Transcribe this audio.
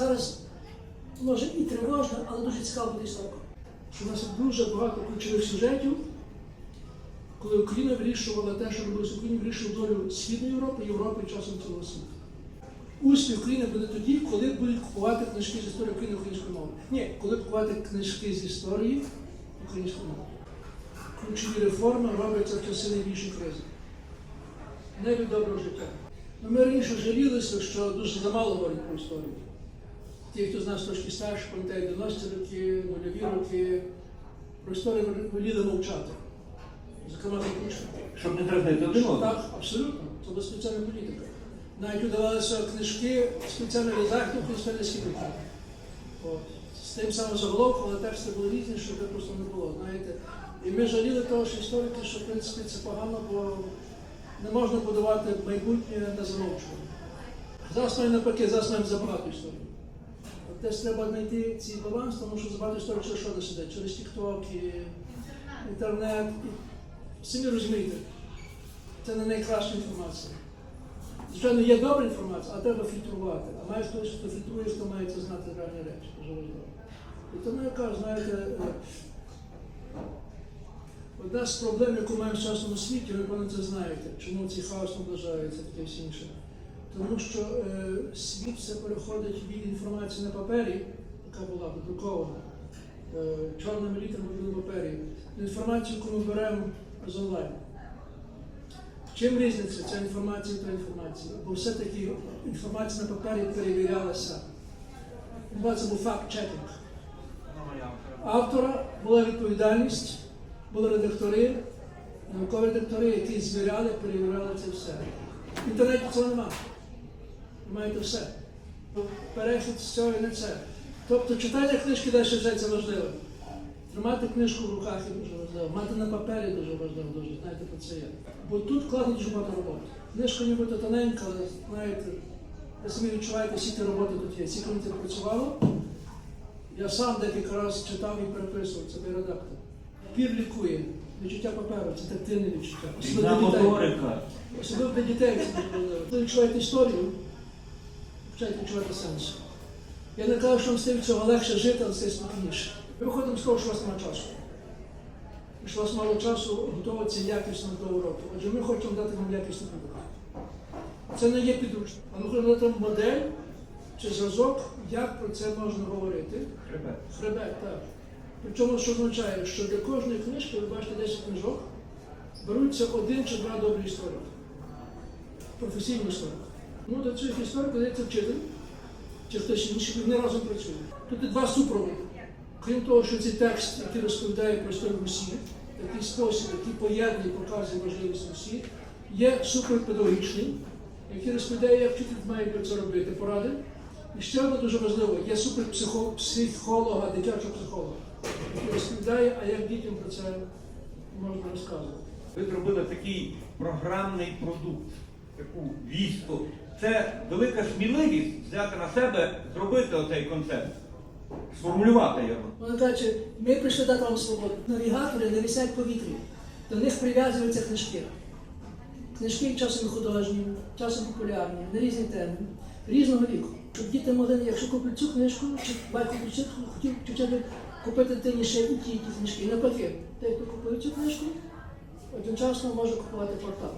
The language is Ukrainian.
зараз може і тривожно, але дуже цікаво буде історика. Що у нас дуже багато ключових сюжетів, коли Україна вирішувала те, що робилося Україні, вирішувала долю Східної Європи, Європи і часом цілого світу. Успіх України буде тоді, коли будуть купувати книжки з історії України українською мовою. Ні, коли купувати книжки з історії українською мовою. Ключові реформи робляться в часи найбільшої кризи. Не від доброго життя. Ну, ми раніше жалілися, що дуже замало говорять про історію. Ті, хто з нас трошки старше, пам'ятають 90-ті роки, нульові роки, про історію воліли мовчати. Зокрема, Кучма. Щоб не дразнити один. Так, абсолютно. Це була спеціальна політика. Навіть удавалося книжки спеціально редакторів історії східних. От. З тим самим заголовком, але тексти були різні, щоб це просто не було. Знаєте. І ми жаліли того, що історики, що в принципі це погано, бо не можна будувати майбутнє на замовчування. Зараз ми навпаки, зараз маємо забагато історії. Десь треба знайти цей баланс, тому що забагато історії через що не сидить? Через TikTok, і інтернет. І... Самі розумієте, це не найкраща інформація. Звичайно, є добра інформація, а треба фільтрувати. А має хтось, хто фільтрує, хто має це знати реальні речі. Дуже важливо. І тому я кажу, знаєте, е, одна з проблем, яку маємо в сучасному світі, ви певно це знаєте, чому цей хаос наближається, таке всі інше. Тому що е, світ все переходить від інформації на папері, яка була друкована, е, чорними літерами на папері, на інформацію, яку ми беремо з онлайн. Чим різниця ця інформація та інформація? Бо все-таки інформація на папері перевірялася. Це був факт-чекінг. Автора була відповідальність, були редактори, наукові редактори, які звіряли, перевіряли це все. В інтернеті цього немає. Ви маєте все. Перехід з цього і не це. Тобто читання книжки далі вже це важливо. Тримати книжку в руках є дуже важливо, мати на папері дуже важливо, дуже знаєте про це є. Бо тут вкладено дуже багато роботи. Книжка нібито тоненька, але знаєте, ви самі відчуваєте, всі ті роботи тут є. Мені це працювало, я сам декілька разів читав і переписував, це мій редактор. Пір лікує. Відчуття паперу, це тактильне відчуття. Особливо для дітей. Особливо для дітей. Коли відчуваєте історію, починаєте відчувати сенс. Я не кажу, що вам тим цього легше жити, але це спокійніше. Ми виходимо з того, що у вас немає часу. І що у вас мало часу готуватися якісно до уроку. Отже, ми хочемо дати вам якісну продукт. Це не є підручник. А ми хочемо дати вам модель чи зразок, як про це можна говорити. Хребет. Хребет, так. Причому, що означає, що для кожної книжки, ви бачите 10 книжок, беруться один чи два добрі історики. Професійні історики. Ну, до цих істориків дається вчитель, чи хтось інший, вони разом працюють. Тут є два супроводи. Крім того, що цей текст, який розповідає про історію Росії, такий спосіб, який поєднує показує важливість Росії, є суперпедагогічний, який розповідає, як вчитель має про це робити, поради. І ще одне дуже важливо, є суперпсихолога, дитячого психолога, який розповідає, а як дітям про це можна розказувати. Ви зробили такий програмний продукт, таку війську. Це велика сміливість взяти на себе, зробити оцей концепт, сформулювати його. Вона каже, ми прийшли дати вам свободу. Навігатори не висять повітрі, до них прив'язуються книжки. Книжки часом художні, часом популярні, на різні теми, різного віку. Щоб діти могли, якщо куплять цю книжку, чи батько хотів, хотів чи вчитель купити дитині ще і ті книжки. І навпаки, той, хто купує цю книжку, одночасно може купувати портал.